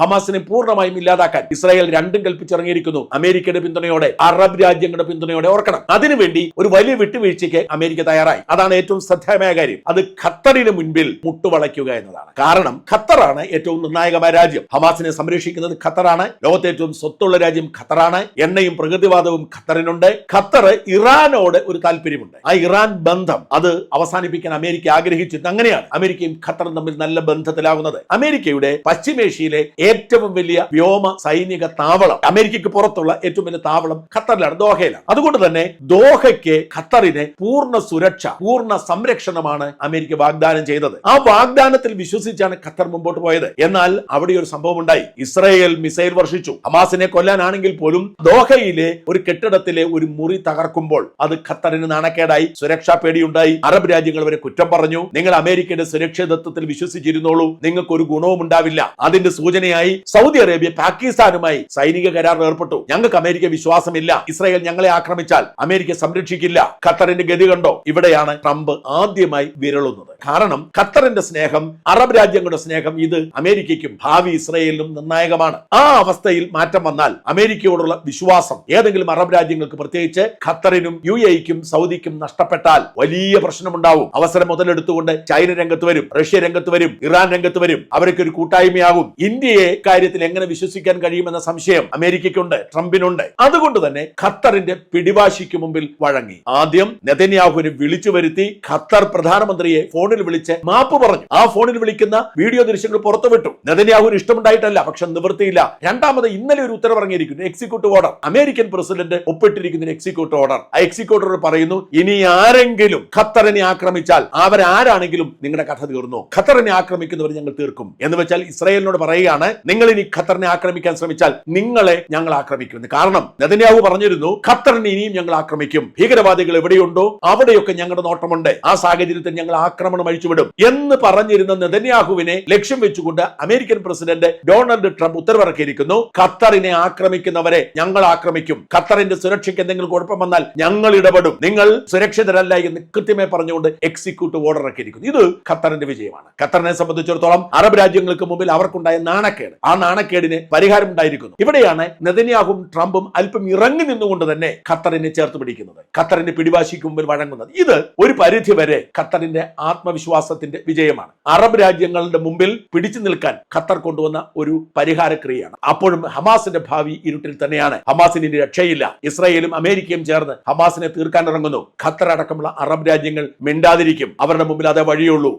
ഹമാസിനെ പൂർണമായും ഇല്ലാതാക്കാൻ ഇസ്രായേൽ രണ്ടും കൽപ്പിച്ചിറങ്ങിയിരിക്കുന്നു. അമേരിക്കയുടെ പിന്തുണയോടെ അറബ് രാജ്യങ്ങളുടെ പിന്തുണയോടെ ഓർക്കണം. അതിനുവേണ്ടി ഒരു വലിയ വിട്ടുവീഴ്ചയ്ക്ക് അമേരിക്ക തയ്യാറായി. അതാണ് ഏറ്റവും ശ്രദ്ധേയമായ കാര്യം. അത് ഖത്തറിന് മുൻപിൽ മുട്ടുവളയ്ക്കുക എന്നതാണ്. കാരണം ഖത്തറാണ് ഏറ്റവും നിർണായകമായ രാജ്യം. ഹമാസിനെ സംരക്ഷിക്കുന്നത് ഖത്തറാണ്. ലോകത്തെ ഏറ്റവും സ്വത്തുള്ള രാജ്യം ഖത്തറാണ്. എണ്ണയും പ്രകൃതിവാദവും ഖത്തറിനുണ്ട്. ഖത്തർ ഇറാനോട് ഒരു താല്പര്യമുണ്ട്. ആ ഇറാൻ ബന്ധം അത് അവസാനിപ്പിക്കാൻ അമേരിക്ക ആഗ്രഹിച്ചിട്ട് അങ്ങനെയാണ് അമേരിക്കയും ഖത്തറും തമ്മിൽ നല്ല ബന്ധത്തിലാകുന്നത്. അമേരിക്കയുടെ പശ്ചിമേഷ്യയിലെ ഏറ്റവും വലിയ വ്യോമ സൈനിക താവളം. അമേരിക്കയ്ക്ക് പുറത്തുള്ള ഏറ്റവും വലിയ താവളം ഖത്തറിലാണ് ദോഹയിലാണ്. അതുകൊണ്ട് തന്നെ ദോഹയ്ക്ക് ഖത്തറിന് പൂർണ സുരക്ഷ പൂർണ സംരക്ഷണമാണ് അമേരിക്ക വാഗ്ദാനം ചെയ്തത്. ആ വാഗ്ദാനത്തിൽ വിശ്വസിച്ചാണ് ഖത്തർ മുമ്പോട്ട് പോയത്. എന്നാൽ അവിടെ ഒരു സംഭവം ഉണ്ടായി. ഇസ്രയേൽ മിസൈൽ വർഷിച്ചു. ഹമാസിനെ കൊല്ലാനാണെങ്കിൽ പോലും ദോഹയിലെ ഒരു കെട്ടിടത്തിലെ ഒരു മുറി തകർക്കുമ്പോൾ അത് ഖത്തറിന് നാണക്കേടായി. സുരക്ഷാ പേടിയുണ്ടായി. അറബ് രാജ്യങ്ങൾ വരെ കുറ്റം പറഞ്ഞു. നിങ്ങൾ അമേരിക്കയുടെ സുരക്ഷിതത്വത്തിൽ വിശ്വസിച്ചിരുന്നോളൂ. നിങ്ങൾക്ക് ഒരു ഗുണവും ഉണ്ടാവില്ല അതിന്റെ സൂചനയായി സൗദി അറേബ്യ പാകിസ്ഥാനുമായി സൈനിക കരാർ ഏർപ്പെട്ടു. ഞങ്ങൾക്ക് അമേരിക്ക വിശ്വാസമില്ല. ഇസ്രായേൽ ഞങ്ങളെ ആക്രമിച്ചാൽ അമേരിക്ക സംരക്ഷിക്കില്ല. ഖത്തറിന്റെ ഗതി കണ്ടോ? ഇവിടെയാണ് ട്രംപ് ആദ്യമായി വിരളുന്നത്. കാരണം ഖത്തറിന്റെ സ്നേഹം അറബ് രാജ്യങ്ങളുടെ സ്നേഹം ഇത് അമേരിക്കയ്ക്കും ഭാവി ഇസ്രായേലിനും നിർണായകമാണ്. ആ അവസ്ഥയിൽ മാറ്റം വന്നാൽ അമേരിക്കയോടുള്ള വിശ്വാസം ഏതെങ്കിലും അറബ് രാജ്യങ്ങൾക്ക് പ്രത്യേകിച്ച് ഖത്തറിനും യു എക്കും സൗദിക്കും നഷ്ടപ്പെട്ടാൽ വലിയ പ്രശ്നമുണ്ടാവും. അവസരം മുതലെടുത്തുകൊണ്ട് ചൈന രംഗത്ത് വരും റഷ്യ രംഗത്ത് വരും ഇറാൻ രംഗത്ത് വരും. അവർക്ക് ഒരു കൂട്ടായ്മയാകും. ഇന്ത്യയെ കാര്യത്തിൽ എങ്ങനെ വിശ്വസിക്കാൻ കഴിയുമെന്ന സംശയം അമേരിക്കയ്ക്കുണ്ട് ട്രംപിനുണ്ട്. അതുകൊണ്ട് തന്നെ ഖത്തറിന്റെ പിടിവാശിക്ക് മുമ്പിൽ വഴങ്ങി. ആദ്യം നെതന്യാഹുവിനെ വിളിച്ചു വരുത്തി ഖത്തർ പ്രധാനമന്ത്രിയെ ഫോണിൽ വിളിച്ച് മാപ്പ് പറഞ്ഞു. ആ ഫോണിൽ വിളിക്കുന്ന വീഡിയോ ദൃശ്യങ്ങൾ പുറത്തുവിട്ടു. നെതന്യാഹുവിന് ഇഷ്ടമുണ്ടായിട്ടല്ല പക്ഷെ നിവൃത്തിയില്ല. രണ്ടാമത് ഇന്നലെ ഒരു ഉത്തരവ് ഇറങ്ങിയിരിക്കുന്നു എക്സിക്യൂട്ടീവ് ഓർഡർ അമേരിക്കൻ പ്രസിഡന്റ് ഒപ്പിട്ടിരിക്കുന്ന എക്സിക്യൂട്ടീവ് ഓർഡർ ആ എക്സിക്യൂട്ടീവ് പറയുന്നു ഇനി ആരെങ്കിലും ഖത്തറിനെ ആക്രമിച്ചാൽ അവരാരാണെങ്കിലും നിങ്ങളുടെ കഥ തീർന്നു? ഖത്തറിനെ ആക്രമിക്കുന്നവർ ഞങ്ങൾ തീർക്കും. എന്ന് വെച്ചാൽ ഇസ്രായേലിനോട് പറയുകയാണ് നിങ്ങൾ ഇനി ഖത്തറിനെ ആക്രമിക്കാൻ ശ്രമിച്ചാൽ നിങ്ങളെ ഞങ്ങൾ ആക്രമിക്കുമെന്ന് കാരണം നെതന്യാഹു പറഞ്ഞിരുന്നു ഖത്തറിനെ ഇനിയും ഞങ്ങൾ ആക്രമിക്കും. ഭീകരവാദികൾ എവിടെയുണ്ടോ അവിടെയൊക്കെ ഞങ്ങളുടെ നോട്ടമുണ്ട്. ആ സാഹചര്യത്തിൽ ഞങ്ങൾ ആക്രമണം അഴിച്ചുവിടും എന്ന് പറഞ്ഞിരുന്ന നദന്യാഹുവിനെ ലക്ഷ്യം വെച്ചുകൊണ്ട് അമേരിക്കൻ പ്രസിഡന്റ് ഡൊണാൾഡ് ട്രംപ് ഉത്തരവിറക്കിയിരിക്കുന്നു. ഖത്തറിനെ ആക്രമിക്കുന്നവരെ ഞങ്ങൾ ആക്രമിക്കും. ഖത്തറിന്റെ സുരക്ഷയ്ക്ക് എന്തെങ്കിലും കുഴപ്പം വന്നാൽ ഞങ്ങൾ ഇടപെടും. നിങ്ങൾ സുരക്ഷിതരല്ല എന്ന് കൃത്യമായി പറഞ്ഞുകൊണ്ട് എക്സിക്യൂട്ടീവ് ഓർഡർ ഇറക്കിയിരിക്കുന്നു. ഇത് ഖത്തറിന്റെ വിജയമാണ്. ഖത്തറിനെ സംബന്ധിച്ചിടത്തോളം അറബ് രാജ്യങ്ങൾക്ക് മുമ്പിൽ അവർക്കുണ്ടായ നാണക്കേട് ആ നാണക്കേടിന് പരിഹാരം ഉണ്ടായിരിക്കുന്നു. ഇവിടെയാണ് നെതന്യാഹും ട്രംപും അല്പം ഇറങ്ങി നിന്നുകൊണ്ട് തന്നെ ഖത്തറിനെ ചേർത്ത് പിടിക്കുന്നത്. ഖത്തറിന്റെ പിടിവാശിക്ക് മുമ്പിൽ വഴങ്ങുന്നത്. ഇത് ഒരു പരിധി വരെ ഖത്തറിന്റെ ആത്മവിശ്വാസത്തിന്റെ വിജയമാണ്. അറബ് രാജ്യങ്ങളുടെ മുമ്പിൽ പിടിച്ചു നിൽക്കാൻ ഖത്തർ കൊണ്ടുവന്ന ഒരു പരിഹാരക്രിയയാണ്. അപ്പോഴും ഹമാസിന്റെ ഭാവി ഇരുട്ടിൽ തന്നെയാണ്. ഹമാസിന് ഇനി രക്ഷയില്ല. ഇസ്രായേലും അമേരിക്കയും ചേർന്ന് ഹമാസിനെ തീർക്കാൻ ഇറങ്ങുന്നു. ഖത്തർ അടക്കമുള്ള അറബ് രാജ്യങ്ങൾ മിണ്ടാതിരിക്കും. അവരുടെ മുമ്പിൽ അതേ വഴിയുള്ളൂ.